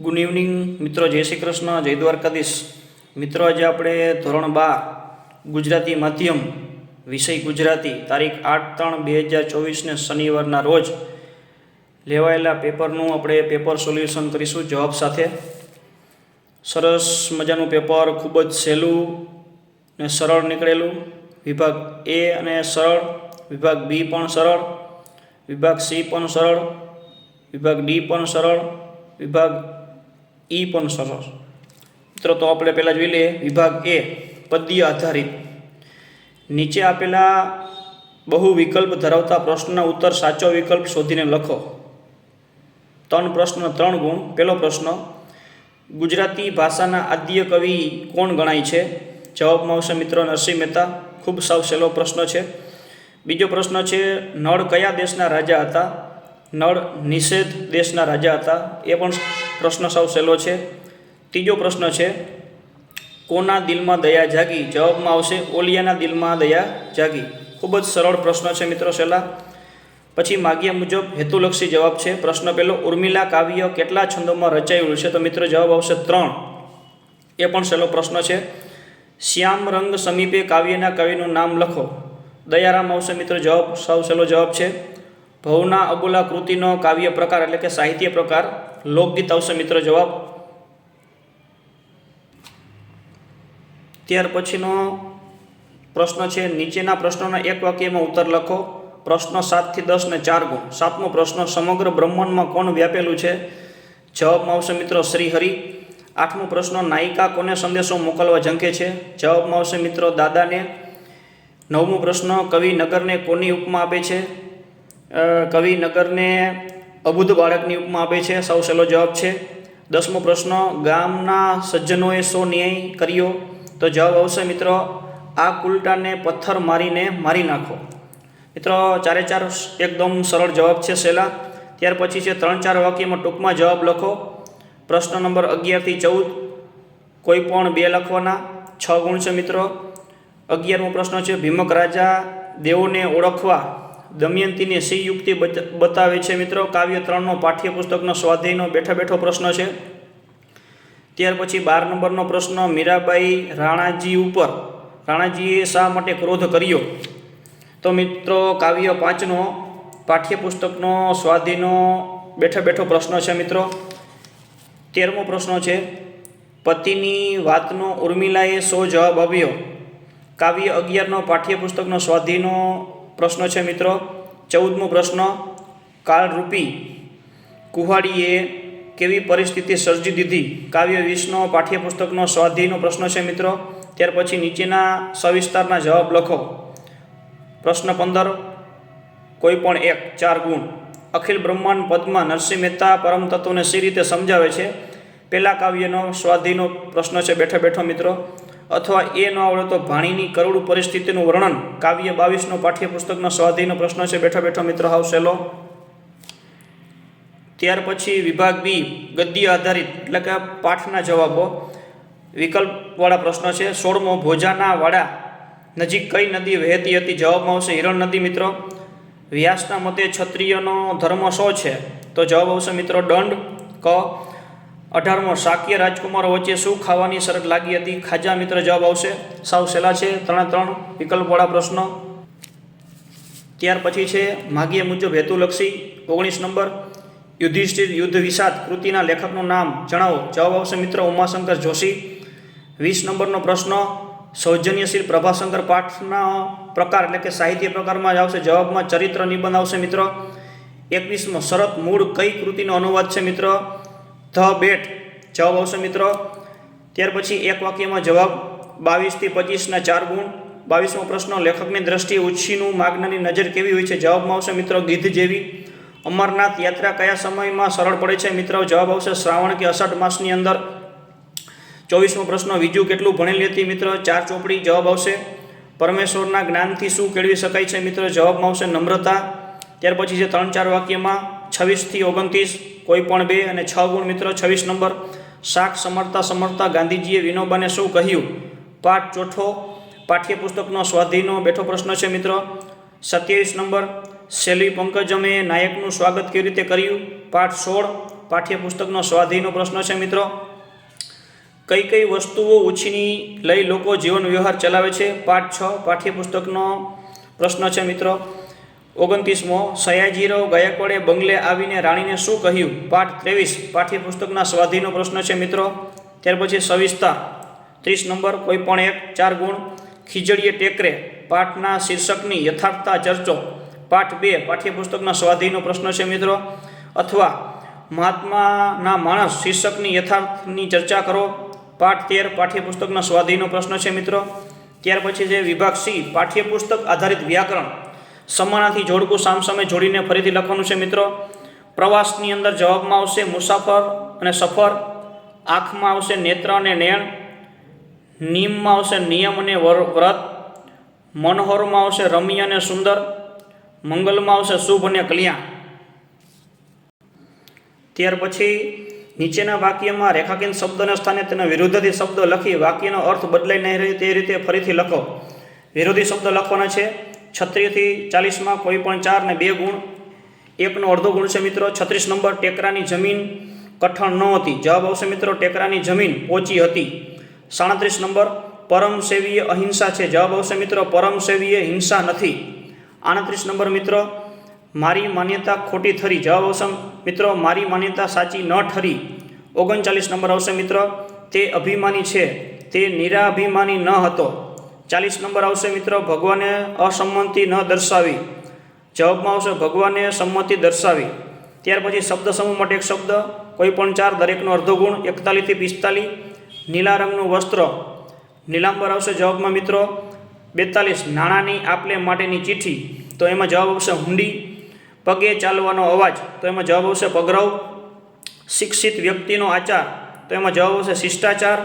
Good evening મિત્રો. જય શ્રી કૃષ્ણ. જય દ્વારકાધીશ. મિત્રો, આજે આપણે ધોરણ બાર, ગુજરાતી માધ્યમ, વિષય ગુજરાતી, તારીખ આઠ ત્રણ બે હજાર ચોવીસને શનિવારના રોજ લેવાયેલા પેપરનું આપણે પેપર સોલ્યુશન કરીશું જવાબ સાથે. સરસ મજાનું પેપર, ખૂબ જ સહેલું ને સરળ નીકળેલું. વિભાગ એ અને સરળ, વિભાગ બી પણ સરળ, વિભાગ સી પણ સરળ, વિભાગ ડી પણ સરળ, વિભાગ ઈ પણ સરસ. મિત્રો, તો આપણે પહેલાં જોઈ લઈએ, વિભાગ એ, પદ્ય આધારિત. નીચે આપેલા બહુ વિકલ્પ ધરાવતા પ્રશ્નના ઉત્તર સાચો વિકલ્પ શોધીને લખો. ત્રણ પ્રશ્ન, ત્રણ ગુણ. પહેલો પ્રશ્ન, ગુજરાતી ભાષાના આદ્ય કવિ કોણ ગણાય છે? જવાબમાં આવશે મિત્રો નરસિંહ મહેતા. ખૂબ સાવ સહેલો પ્રશ્ન છે. બીજો પ્રશ્ન છે, નળ કયા દેશના રાજા હતા? નળ નિષેધ દેશના રાજા હતા? એ પણ પ્રશ્ન સાવ સહેલો છે. ત્રીજો પ્રશ્ન છે, કોના દિલમાં દયા જાગી? જવાબમાં આવશે, ઓલિયાના દિલમાં દયા જાગી. ખૂબ જ સરળ પ્રશ્ન છે મિત્રો સહેલા. પછી માગ્યા મુજબ હેતુલક્ષી જવાબ છે. પ્રશ્ન પહેલો, ઉર્મિલા કાવ્ય કેટલા છંદોમાં રચાયેલું છે? તો મિત્રો જવાબ આવશે ત્રણ. એ પણ સહેલો પ્રશ્ન છે. શ્યામ રંગ સમીપે કાવ્યના કવિનું નામ લખો. દયારામ આવશે મિત્રો જવાબ સાવ સહેલો જવાબ છે. ભવના અબોલા કૃતિનો કાવ્ય પ્રકાર એટલે કે સાહિત્ય પ્રકાર, લોકગીત આવશે મિત્રો જવાબ. ત્યાર પછીનો પ્રશ્ન છે, નીચેના પ્રશ્નોના એક વાક્યમાં ઉત્તર લખો. પ્રશ્ન સાતથી દસ ને ચાર ગુણ. સાતમો પ્રશ્ન, સમગ્ર બ્રહ્માંડમાં કોણ વ્યાપેલું છે? જવાબમાં આવશે મિત્રો શ્રીહરિ. આઠમો પ્રશ્ન, નાયિકા કોને સંદેશો મોકલવા ઝંખે છે? જવાબમાં આવશે મિત્રો દાદાને. નવમો પ્રશ્ન, કવિ નગરને કોની ઉપમા આપે છે? કવિ નગરને અબુધ બાળકની ઉપમા આપે છે. સૌ સહેલો જવાબ છે. દસમો પ્રશ્ન, ગામના સજ્જનોએ શો ન્યાય કર્યો? તો જવાબ આવશે મિત્રો, આ કુલટાને પથ્થર મારીને મારી નાખો. મિત્રો, ચારે ચાર એકદમ સરળ જવાબ છે સહેલા ત્યાર પછી છે ત્રણ ચાર વાક્યમાં ટૂંકમાં જવાબ લખો. પ્રશ્ન નંબર અગિયારથી ચૌદ. કોઈ પણ બે લખવાના. છ ગુણ છે મિત્રો. અગિયારમો પ્રશ્ન છે, ભીમક રાજા દેવોને ઓળખવા દમયંતીની સી યુક્તિ બત- બતાવે છે મિત્રો. કાવ્ય ત્રણનો પાઠ્યપુસ્તકનો સ્વાધ્યાયનો બેઠા બેઠો પ્રશ્ન છે. ત્યાર પછી બાર નંબરનો પ્રશ્ન, મીરાબાઈ રાણાજી ઉપર. રાણાજીએ શા માટે ક્રોધ કર્યો? તો મિત્રો, કાવ્ય પાંચનો પાઠ્યપુસ્તકનો સ્વાધીનો બેઠા બેઠો પ્રશ્ન છે મિત્રો. તેરમો પ્રશ્ન છે, પતિની વાતનો ઉર્મિલાએ સો જવાબ આપ્યો? કાવ્ય અગિયારનો પાઠ્યપુસ્તકનો સ્વાધીનો પ્રશ્ન છે મિત્રો. ચૌદમો પ્રશ્ન, કાળરૂપી કુહાડીએ કેવી પરિસ્થિતિ સર્જી દીધી? કાવ્ય વીસનો પાઠ્યપુસ્તકનો સ્વાધ્યાયનો પ્રશ્ન છે મિત્રો. ત્યાર પછી નીચેના સવિસ્તારના જવાબ લખો. પ્રશ્ન પંદર, કોઈ પણ એક, ચાર ગુણ. અખિલ બ્રહ્માંડ પદમાં નરસિંહ મહેતા પરમ તત્વને સી રીતે સમજાવે છે? પહેલા કાવ્યનો સ્વાધીનો પ્રશ્ન છે. બેઠો બેઠો મિત્રો. અથવા એ ન આવડે તો ભાણીની કરોડ પરિસ્થિતિનું વર્ણન કાવ્ય બાવીસનો પાઠ્યપુસ્તકનો સ્વાધીનો પ્રશ્ન છે. બેઠો બેઠો મિત્ર, હાવ ત્યાર પછી વિભાગ બી, ગદ્ય આધારિત, એટલે કે પાઠના જવાબો. વિકલ્પવાળા પ્રશ્નો છે, સોળમો, ભોજાના વાડા. નજીક કઈ નદી વહેતી હતી? જવાબમાં આવશે હિરણ નદી મિત્રો. વ્યાસના મતે ક્ષત્રિયનો ધર્મ શો છે? તો જવાબ આવશે મિત્રો, દંડ, ક. અઢારમો શાક્ય રાજકુમારો વચ્ચે શું ખાવાની શરત લાગી હતી? ખાજા મિત્ર જવાબ આવશે. સાવ સહેલા છે. ત્રણે ત્રણ વિકલ્પવાળા પ્રશ્નો. ત્યાર પછી છે માગીએ મુજબ હેતુલક્ષી. ઓગણીસ નંબર. યુધિષ્ઠિર યુદ્ધ વિષાદ કૃતિના લેખકનું નામ જણાવો. જવાબ આવશે મિત્ર ઉમાશંકર જોશી. વીસ નંબરનો પ્રશ્ન. સૌજન્યશીલ પ્રભાશંકર પાઠના પ્રકાર એટલે કે સાહિત્ય પ્રકારમાં જ આવશે. જવાબમાં ચરિત્ર નિબંધ આવશે મિત્ર. એકવીસમો શરત મૂળ કઈ કૃતિનો અનુવાદ છે મિત્રો? ધ બેટ જવાબ આવશે મિત્રો. ત્યાર પછી એક વાક્યમાં જવાબ, બાવીસથી પચીસના ચાર ગુણ. બાવીસમો પ્રશ્ન, લેખકની દ્રષ્ટિએ ઉછીનું માગનાની નજર કેવી હોય છે? જવાબમાં આવશે મિત્રો ગીધ જેવી. અમરનાથ યાત્રા કયા સમયમાં સરળ પડે છે? મિત્રો જવાબ આવશે શ્રાવણ કે અષાઢ માસની અંદર. ચોવીસમો પ્રશ્ન, બીજું કેટલું ભણેલી હતી મિત્રો? ચાર ચોપડી, જવાબ આવશે પરમેશ્વરના જ્ઞાનથી શું કેળવી શકાય છે? મિત્રો જવાબમાં આવશે નમ્રતા. ત્યાર પછી છે ત્રણ ચાર વાક્યમાં, છવ્વીસથી ઓગણત્રીસ. કોઈ પણ બે અને છ ગુણ મિત્રો, છવ્વીસ નંબર. શાક સમરતા સમરતા ગાંધીજીએ વિનોબાને શું કહ્યું? પાઠ ચોથો, પાઠ્યપુસ્તકનો સ્વાધીનો બેઠો પ્રશ્ન છે મિત્રો. સત્યાવીસ નંબર શેલી પંકજમે નાયકનું સ્વાગત કેવી રીતે કર્યું? પાઠ સોળ, પાઠ્યપુસ્તકનો સ્વાધીનો પ્રશ્ન છે મિત્રો. કઈ કઈ વસ્તુઓ ઉછીની લઈ લોકો જીવન વ્યવહાર ચલાવે છે? પાઠ છ, પાઠ્યપુસ્તકનો પ્રશ્ન છે મિત્રો. ઓગણત્રીસમો, સયાજીરાવ ગાયકવાડે બંગલે આવીને રાણીને શું કહ્યું? પાઠ ત્રેવીસ, પાઠ્યપુસ્તકના સ્વાધીનો પ્રશ્ન છે મિત્રો. ત્યાર પછી સવિસ્તા. ત્રીસ નંબર કોઈ પણ એક, ચાર ગુણ. ખીજડીએ ટેકરે. પાઠના શીર્ષકની યથાર્થતા ચર્ચો. પાઠ બે, પાઠ્યપુસ્તકના સ્વાધીનો પ્રશ્ન છે મિત્રો. અથવા, મહાત્માના માણસ શીર્ષકની યથાર્થની ચર્ચા કરો. પાઠ તેર, પાઠ્યપુસ્તકના સ્વાધીનો પ્રશ્ન છે મિત્રો. ત્યાર પછી છે વિભાગ સી, પાઠ્યપુસ્તક આધારિત વ્યાકરણ. સમાનાથી જોડકું સામસામે જોડીને ફરીથી લખવાનું છે, મિત્રો. પ્રવાસની અંદર જવાબમાં આવશે મુસાફર અને સફર. આંખમાં આવશે નેત્ર અને નેણ. નિયમમાં આવશે નિયમ અને વર- વ્રત. મનોહરમાં આવશે રમ્ય અને સુંદર. મંગલમાં આવશે શુભ અને કલ્યાણ. ત્યાર પછી નીચેના વાક્યમાં રેખાંકિત શબ્દના સ્થાને તેના વિરુદ્ધથી શબ્દ લખી વાક્યનો અર્થ બદલાઈ નહીં રહે તે રીતે ફરીથી લખો. વિરોધી શબ્દ લખવાના છે. છત્રીસથી ચાલીસમાં કોઈ પણ ચાર ને બે ગુણ. એકનો અડધો ગુણ છે મિત્રો, છત્રીસ નંબર ટેકરાની જમીન કઠણ ન હતી. જવાબ આવશે મિત્રો, ટેકરાની જમીન પોચી હતી. સાડત્રીસ નંબર પરમ સેવીય અહિંસા છે. જવાબ આવશે મિત્રો, પરમસેવીય હિંસા નથી. આડત્રીસ નંબર મિત્રો, મારી માન્યતા ખોટી ઠરી. જવાબ આવશે મિત્રો, મારી માન્યતા સાચી ન ઠરી. ઓગણચાલીસ નંબર આવશે મિત્રો, તે અભિમાની છે. તે નિરાભિમાની ન હતો. ચાલીસ નંબર આવશે મિત્રો, ભગવાને અસંમતિ ન દર્શાવી. જવાબમાં આવશે, ભગવાને સંમતિ દર્શાવી. ત્યાર પછી શબ્દ સમૂહ માટે એક શબ્દ કોઈ પણ ચાર, દરેકનો અર્ધો ગુણ એકતાલીસથી પિસ્તાલીસ. નીલા રંગનું વસ્ત્ર. નીલાંબર આવશે જવાબમાં મિત્રો, બેતાલીસ. નાણાંની આપલે માટેની ચિઠ્ઠી. તો એમાં જવાબ આવશે હુંડી. પગે ચાલવાનો અવાજ. તો એમાં જવાબ આવશે પગરવ. શિક્ષિત વ્યક્તિનો આચાર. તો એમાં જવાબ આવશે શિષ્ટાચાર.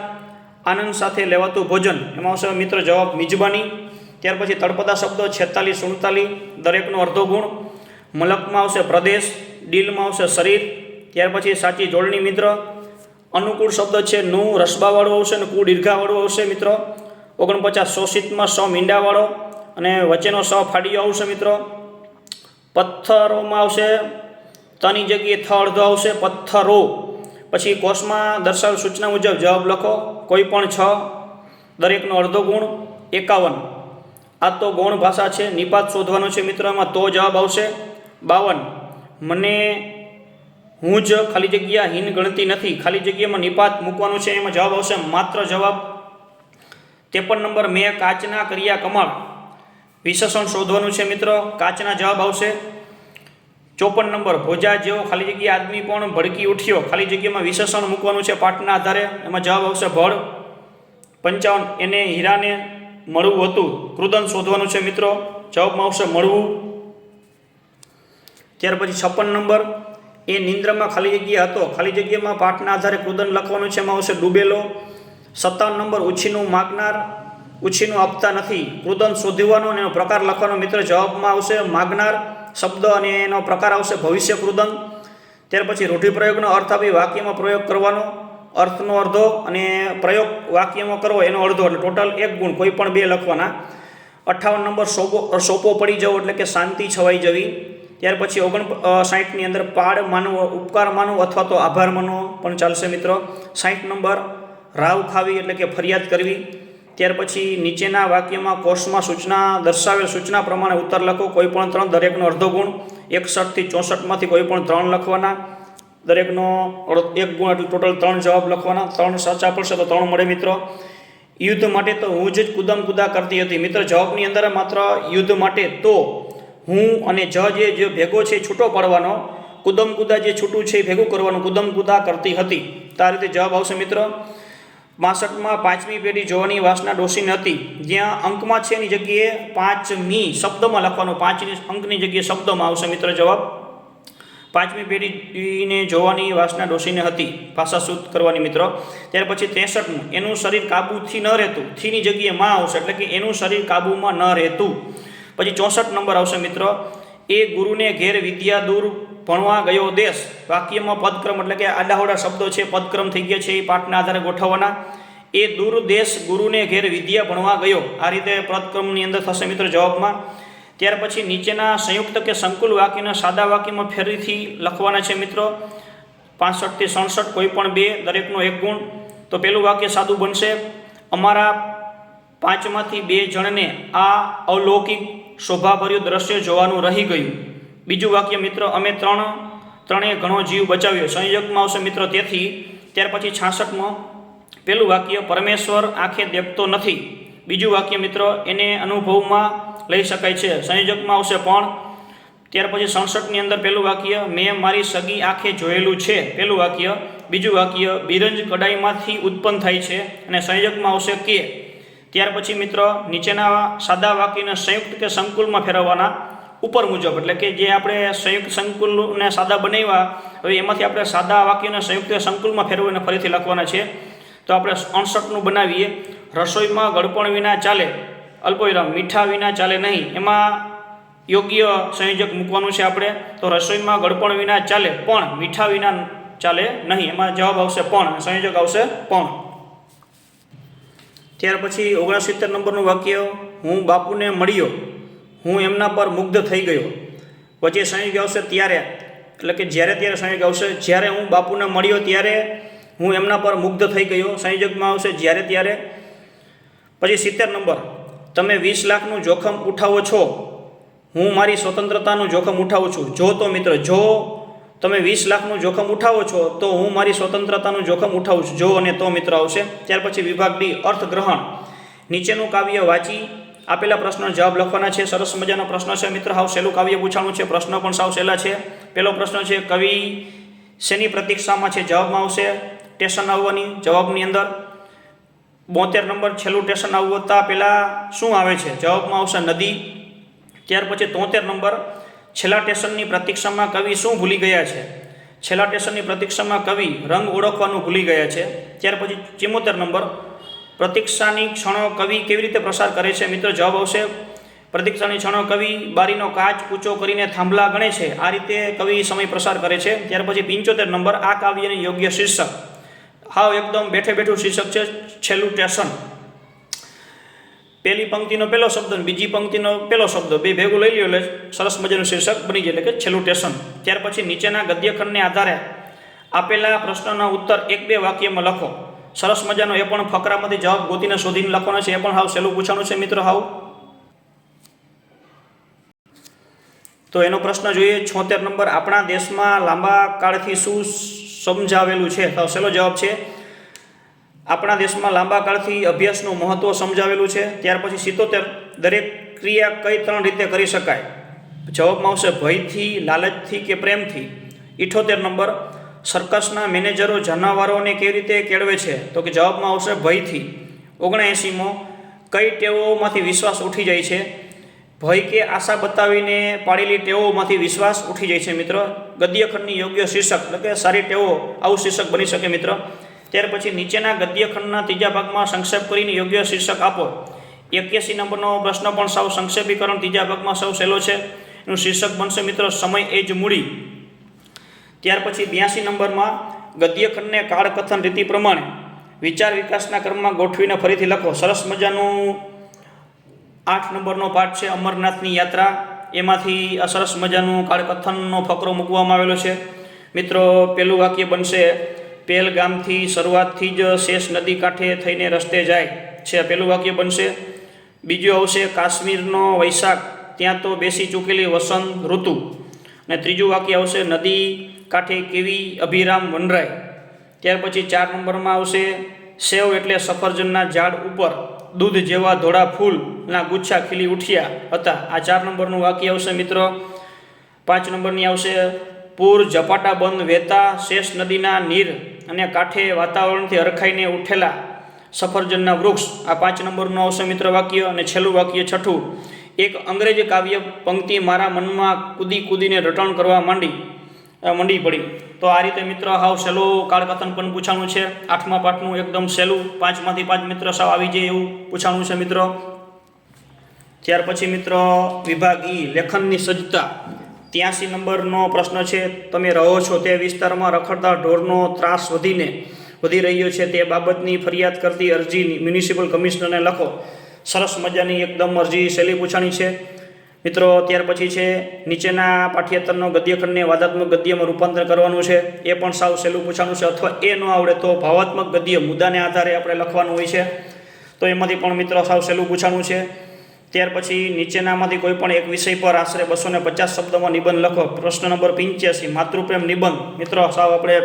આનંદ સાથે લેવાતું ભોજન. એમાં આવશે મિત્ર જવાબ મિજબાની. ત્યાર પછી તળપદા શબ્દો છેતાલીસ સુડતાલીસ, દરેકનો અડધો ગુણ. મલકમાં આવશે પ્રદેશ, ડીલમાં આવશે શરીર. ત્યાર પછી સાચી જોડણી મિત્ર. અનુકૂળ શબ્દ છે નું, રસબાવાળું આવશે અને કુ દીર્ઘાવાળું આવશે મિત્ર. ઓગણપચાસ શોષિતમાં સ મીંડાવાળો અને વચ્ચેનો સ ફાડીયો આવશે મિત્ર. પથ્થરોમાં આવશે, તની જગ્યાએ થ અડધો આવશે, પથ્થરો. પછી કોષમાં દર્શાવેલ સૂચના મુજબ જવાબ લખો, કોઈ પણ છ, દરેકનો અડધો ગુણ એકાવન. આ તો ગૌણ ભાષા છે, નિપાત શોધવાનો છે મિત્રો એમાં તો જવાબ આવશે બાવન. મને હું જ ખાલી જગ્યા હિન ગણતી નથી, ખાલી જગ્યામાં નિપાત મૂકવાનું છે, એમાં જવાબ આવશે માત્ર જવાબ ત્રેપન નંબર, મેં કાચના કર્યા કમાળ. વિશેષણ શોધવાનું છે મિત્રો, કાચના જવાબ આવશે ચોપન નંબર, ભોજા જેવો ખાલી જગ્યા આદમી પણ ભડકી ઉઠ્યો. ખાલી જગ્યામાં વિશેષણ મૂકવાનું છે પાઠના આધારે. એમાં જવાબ આવશે ભળ પંચાવન, એને હીરાને મળવું હતું. કૃદન શોધવાનું છે મિત્રો. જવાબમાં આવશે મળવું. ત્યાર પછી છપ્પન નંબર, એ નિંદ્રામાં ખાલી જગ્યા હતો. ખાલી જગ્યામાં પાઠના આધારે કૃદન લખવાનું છે. એમાં આવશે ડૂબેલો. સત્તાવન નંબર, ઉછીનું માગનાર. ઉછીનું આપતા નથી. કૃદન શોધવાનો અને એનો પ્રકાર લખવાનો મિત્ર જવાબમાં આવશે માગનાર શબ્દ અને એનો પ્રકાર આવશે ભવિષ્ય કૃદન ત્યાર પછી રૂઢિપ્રયોગનો અર્થ આપી વાક્યમાં પ્રયોગ કરવાનો. અર્થનો અડધો અને પ્રયોગ વાક્યમાં કરવો એનો અડધો એટલે ટોટલ એક ગુણ, કોઈ પણ બે લખવાના. અઠ્ઠાવન નંબર સોપો સોપો પડી જવો એટલે કે શાંતિ છવાઈ જવી. ત્યાર પછી ઓગણ સાહીઠની અંદર પાડ માનવો, ઉપકાર માનવો અથવા તો આભાર માનવો પણ ચાલશે મિત્રો. સાહીઠ નંબર રાવ ખાવી એટલે કે ફરિયાદ કરવી. ત્યાર પછી નીચેના વાક્યમાં કોષમાં સૂચના દર્શાવેલ સૂચના પ્રમાણે ઉત્તર લખો. કોઈ પણ ત્રણ દરેકનો અડધો ગુણ, એકસઠથી ચોસઠમાંથી કોઈ પણ ત્રણ લખવાના. દરેકનો એક ગુણ એટલે ટોટલ ત્રણ જવાબ લખવાના. ત્રણ સાચા પડશે તો ત્રણ મળે મિત્રો. યુદ્ધ માટે તો હું જ કુદમ કુદા કરતી હતી. મિત્ર, જવાબની અંદર માત્ર યુદ્ધ માટે તો હું અને જ જે જે ભેગો છે છૂટો પાડવાનો. કુદમ કુદા જે છૂટું છે એ ભેગું કરવાનું કુદમ કુદા કરતી હતી. તો રીતે જવાબ આવશે મિત્રો. બાસઠમાં પાંચમી પેઢી જોવાની વાસના ડોસીને હતી જ્યાં અંકમાં છે એની જગ્યાએ પાંચમી શબ્દમાં લખવાનો પાંચની અંકની જગ્યાએ શબ્દમાં આવશે મિત્ર જવાબ. પાંચમી પેઢીને જોવાની વાસના ડોસીને હતી ભાષા શુદ્ધ કરવાની મિત્ર. ત્યાર પછી ત્રેસઠમું, એનું શરીર કાબૂથી ન રહેતું. થીની જગ્યાએ માં આવશે એટલે કે એનું શરીર કાબૂમાં ન રહેતું. પછી ચોસઠ નંબર આવશે મિત્રો. એ ગુરુને ઘેર વિદ્યા દૂર ભણવા ગયો દેશ. વાક્યમાં પદક્રમ એટલે કે આડાહોડા શબ્દો છે, પદક્રમ થઈ ગયા છે એ પાઠના આધારે ગોઠવવાના. એ દૂર દેશ ગુરુને ઘેર વિદ્યા ભણવા ગયો. આ રીતે પદક્રમની અંદર થશે મિત્રો જવાબમાં. ત્યાર પછી નીચેના સંયુક્ત કે સંકુલ વાક્યના સાદા વાક્યમાં ફરીથી લખવાના છે મિત્રો. પાસઠથી સડસઠ કોઈ પણ બે, દરેકનો એક ગુણ. તો પેલું વાક્ય સાદું બનશે. અમારા પાંચમાંથી બે જણને આ અલૌકિક શોભાભર્યું દ્રશ્ય જોવાનું રહી ગયું. બીજું વાક્ય, મિત્ર, અમે ત્રણ, ત્રણેય ઘણો જીવ બચાવ્યો. સંયોજકમાં આવશે મિત્ર તેથી. ત્યાર પછી છાસઠમાં પેલું વાક્ય, પરમેશ્વર આંખે દેખતો નથી. બીજું વાક્ય, મિત્ર, એને અનુભવમાં લઈ શકાય છે. સંયોજકમાં આવશે પણ. ત્યાર પછી સડસઠની અંદર પેલું વાક્ય, મેં મારી સગી આંખે જોયેલું છે. પહેલું વાક્ય. બીજું વાક્ય, બિરંજ કડાઈમાંથી ઉત્પન્ન થાય છે. અને સંયોજકમાં આવશે કે. ત્યાર પછી મિત્ર નીચેના સાદા વાક્યને સંયુક્ત કે સંકુલમાં ફેરવવાના ઉપર મુજબ. એટલે કે જે આપણે સંયુક્ત સંકુલને સાદા બનાવ્યા, હવે એમાંથી આપણે સાદા વાક્યને સંયુક્ત સંકુલમાં ફેરવીને ફરીથી લખવાના છે. તો આપણે અણસઠનું બનાવીએ. રસોઈમાં ગળપણ વિના ચાલે, અલ્પવિરામ મીઠા વિના ચાલે નહીં. એમાં યોગ્ય સંયોજક મૂકવાનું છે આપણે. તો રસોઈમાં ગળપણ વિના ચાલે, પણ મીઠા વિના ચાલે નહીં. એમાં જવાબ આવશે પણ, સંયોજક આવશે પણ. ત્યાર પછી ઓગણસિત્તેર નંબરનું વાક્ય, હું બાપુને મળ્યો. હું એમના પર મુગ્ધ થઈ ગયો. પછી સંયોગ આવશે ત્યારે. એટલે કે જ્યારે ત્યારે સંયોગ આવશે, જ્યારે હું બાપુને મળ્યો ત્યારે હું એમના પર મુગ્ધ થઈ ગયો. સંયોજકમાં આવશે, જ્યારે ત્યારે. પછી સિત્તેર નંબર, તમે વીસ લાખનું જોખમ ઉઠાવો છો. હું મારી સ્વતંત્રતાનું જોખમ ઉઠાવું છું. જો તો મિત્ર, જો તમે વીસ લાખનું જોખમ ઉઠાવો છો, તો હું મારી સ્વતંત્રતાનું જોખમ ઉઠાવું છું. જો અને તો મિત્ર આવશે. ત્યાર પછી વિભાગ ડી અર્થગ્રહણ. નીચેનું કાવ્ય વાંચી આપેલા પ્રશ્નનો જવાબ લખવાના છે. સરસ મજાનો પ્રશ્ન છે મિત્ર. હાવ સહેલું કાવ્ય પૂછાણું છે. પ્રશ્ન પણ સાવ સહેલા છે. પહેલો પ્રશ્ન છે, કવિ શેની પ્રતીક્ષામાં છે? જવાબમાં આવશે, સ્ટેશન આવવાની. જવાબની અંદર, બોતેર નંબર છેલ્લું સ્ટેશન આવતા પહેલાં શું આવે છે? જવાબમાં આવશે, નદી. ત્યાર પછી તોતેર નંબર છેલ્લા સ્ટેશનની પ્રતીક્ષામાં કવિ શું ભૂલી ગયા છે? છેલ્લા સ્ટેશનની પ્રતીક્ષામાં કવિ રંગ ઓળખવાનું ભૂલી ગયા છે. ત્યાર પછી ચિમોતેર નંબર. પ્રતીક્ષાની ક્ષણો કવિ કેવી રીતે પ્રસાર કરે છે? મિત્રો, જવાબ આવશે. પ્રતીક્ષાની ક્ષણો કવિ બારીનો કાચ ઊંચો કરીને થાંભલા ગણે છે. આ રીતે કવિ સમય પ્રસાર કરે છે. ત્યાર પછી પંચોતેર નંબર. આ કાવ્યની યોગ્ય શીર્ષક. હાવ એકદમ બેઠે બેઠું શીર્ષક છે. છેલ્લું સ્ટેશન. પહેલી પંક્તિનો પહેલો શબ્દ અને બીજી પંક્તિનો પહેલો શબ્દ, બે ભેગું લઈ લ્યો એટલે સરસ મજાનું શીર્ષક બની જાય એટલે કે છેલ્લું સ્ટેશન ત્યાર પછી નીચેના ગદ્યખંડને આધારે આપેલા પ્રશ્નના ઉત્તર એક બે વાક્યમાં લખો. સરસ મજાનો એ પણ ફકરામાંથી જવાબ ગોતીને શોધીને લખવાનો છે. એ પણ હાવ સહેલું પૂછવાનું છે મિત્રો હાવ. તો એનો પ્રશ્ન જોઈએ, છોતેર નંબર, આપણા દેશમાં લાંબા કાળથી શું સમજાવેલું છે? તો સહેલો જવાબ છે આપણા દેશમાં લાંબા કાળથી અભ્યાસનું મહત્ત્વ સમજાવેલું છે. ત્યાર પછી સિત્તોતેર, દરેક ક્રિયા કઈ ત્રણ રીતે કરી શકાય? જવાબમાં આવશે ભયથી, લાલચથી કે પ્રેમથી? ઇઠોતેર નંબર, સર્કસના મેનેજરો જાનવરોને કેવી રીતે કેળવે છે? તો કે જવાબમાં આવશે ભયથી. ઓગણએંસીમો કઈ ટેવોમાંથી વિશ્વાસ ઉઠી જાય છે? ભય કે આશા બતાવીને પાડેલી ટેવોમાંથી વિશ્વાસ ઉઠી જાય છે મિત્ર? ગદ્યખંડની યોગ્ય શીર્ષક, એટલે કે સારી ટેવો આવું શીર્ષક બની શકે મિત્ર? ત્યાર પછી નીચેના ગદ્યખંડના ત્રીજા ભાગમાં સંક્ષેપ કરીને યોગ્ય શીર્ષક આપો. એક્યાસી નંબરનો પ્રશ્ન પણ સાવ સંક્ષેપીકરણ, ત્રીજા ભાગમાં સૌ સહેલો છે. એનું શીર્ષક બનશે મિત્રો, સમય એ જ મૂડી. ત્યાર પછી બ્યાસી નંબરમાં ગદ્યખંડને કાળકથન રીતિ પ્રમાણે વિચાર વિકાસના ક્રમમાં ગોઠવીને ફરીથી લખો. સરસ મજાનું આઠ નંબરનો પાઠ છે, અમરનાથની યાત્રા. એમાંથી આ સરસ મજાનું કાળકથનનો ફકરો મૂકવામાં આવેલો છે. મિત્રો, પેલું વાક્ય બનશે પેલ ગામથી શરૂઆતથી જ શેષ નદી કાંઠે થઈને રસ્તે જાય છે. પેલું વાક્ય બનશે. બીજું આવશે, કાશ્મીરનો વૈશાખ. ત્યાં તો બેસી ચૂકેલી વસંત ઋતુ. અને ત્રીજું વાક્ય આવશે, નદી કાંઠે કેવી અભિરામ વનરાય. ત્યાર પછી ચાર નંબરમાં આવશે, સેવ એટલે સફરજનના ઝાડ ઉપર દૂધ જેવા ધોળા ફૂલના ગુચ્છા ખીલી ઉઠ્યા હતા. આ ચાર નંબરનું વાક્ય આવશે મિત્રો. પાંચ નંબરની આવશે પૂર ઝપાટા બંધ વહેતા શેષ નદીના નીર અને કાંઠે વાતાવરણથી હરખાઈને ઉઠેલા સફરજનના વૃક્ષ. આ પાંચ નંબરનું આવશે મિત્ર વાક્ય અને છેલ્લું વાક્ય છઠ્ઠું. એક અંગ્રેજી કાવ્ય પંક્તિ મારા મનમાં કૂદી કૂદીને રટણ કરવા માંડી મંડી પડી. તો આ રીતે મિત્ર, હાવ સહેલું કાળકથન પણ પૂછાણું છે. આઠમા પાઠનું એકદમ સહેલું, પાંચમાંથી પાંચ મિત્ર સાવ આવી જાય એવું પૂછાણું છે મિત્રો. ત્યાર પછી મિત્રો, વિભાગ ઈ લેખનની સજ્જતા. ત્યાંસી નંબરનો પ્રશ્ન છે. તમે રહો છો તે વિસ્તારમાં રખડતા ઢોરનો ત્રાસ વધીને વધી રહ્યો છે. તે બાબતની ફરિયાદ કરતી અરજી મ્યુનિસિપલ કમિશનરને લખો. સરસ મજાની એકદમ અરજી શૈલી પૂછાણી છે. મિત્રો, ત્યાર પછી છે, નીચેના પાઠ્યતરનો ગદ્યખંડને વાદાત્મક ગદ્યમાં રૂપાંતર કરવાનું છે. એ પણ સાવ સહેલું પૂછાનું છે અથવા એ ન આવડે તો ભાવાત્મક ગદ્ય મુદ્દાને આધારે આપણે લખવાનું હોય છે. તો એમાંથી પણ મિત્રો સાવ સહેલું પૂછાનું છે. ત્યાર પછી નીચેનામાંથી કોઈ પણ એક વિષય પર આશરે બસો ને પચાસ શબ્દમાં નિબંધ લખો. પ્રશ્ન નંબર પંચ્યાસી, માતૃપ્રેમ નિબંધ. મિત્રો, સાવ આપણે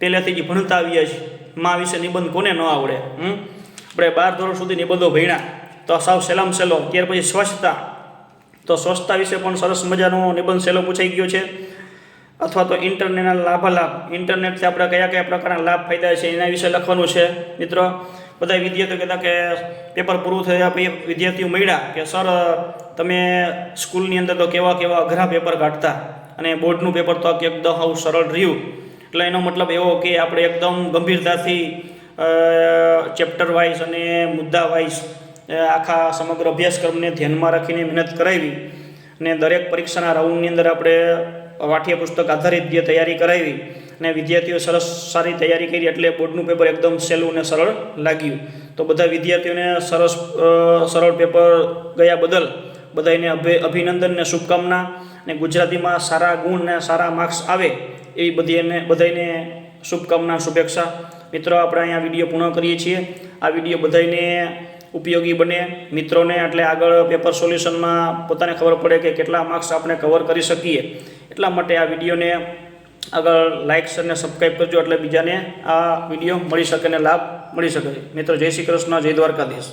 પહેલેથી જ ભણતા આવીએ છીએ. મા વિશે નિબંધ કોને ન આવડે, હમ? આપણે બાર ધોરણ સુધી નિબંધો ભણ્યા. તો સાવ સેલામ સેલો ત્યાર પછી સ્વચ્છતા. તો સ્વચ્છતા વિશે પણ સરસ મજાનો નિબંધ સેલો પૂછાઈ ગયો છે. અથવા તો ઇન્ટરનેટના લાભાલાભ. ઇન્ટરનેટથી આપણે કયા કયા પ્રકારના લાભ ફાયદા છે એના વિશે લખવાનું છે. મિત્રો બધા વિદ્યાર્થીઓ કહેતા કે પેપર પૂરું થયા પછી વિદ્યાર્થીઓ મળ્યા કે, સર, તમે સ્કૂલની અંદર તો કેવા કેવા અઘરા પેપર કાઢતા અને બોર્ડનું પેપર તો એકદમ આવું સરળ રહ્યું. એટલે એનો મતલબ એવો કે આપણે એકદમ ગંભીરતાથી ચેપ્ટર વાઇઝ અને મુદ્દા વાઇઝ આખા સમગ્ર અભ્યાસક્રમને ધ્યાનમાં રાખીને મહેનત કરાવી. અને દરેક પરીક્ષાના રાઉન્ડની અંદર આપણે વાઠિયા પુસ્તક આધારિત જે તૈયારી કરાવી અને વિદ્યાર્થીઓ સરસ સારી તૈયારી કરી એટલે બોર્ડનું પેપર એકદમ સહેલું અને સરળ લાગ્યું. તો બધા વિદ્યાર્થીઓને સરસ સરળ પેપર ગયા બદલ બધાને અભિ, અભિનંદન ને શુભકામના અને ગુજરાતીમાં સારા ગુણ ને સારા માર્ક્સ આવે એવી બધી એને બધાને શુભકામના, શુભેચ્છા. મિત્રો, આપણે અહીંયા વીડિયો પૂર્ણ કરીએ છીએ. આ વીડિયો બધાને ઉપયોગી બને. મિત્રોને એટલે આગળ પેપર સોલ્યુશનમાં પોતાને ખબર પડે કે કેટલા માર્ક્સ આપણે કવર કરી શકીએ. એટલા માટે આ વિડીયોને આગળ લાઇક અને સબસ્ક્રાઈબ કરજો એટલે બીજાને આ વીડિયો મળી શકે અને લાભ મળી શકે. મિત્રો, જય શ્રી કૃષ્ણ, જય દ્વારકાધીશ.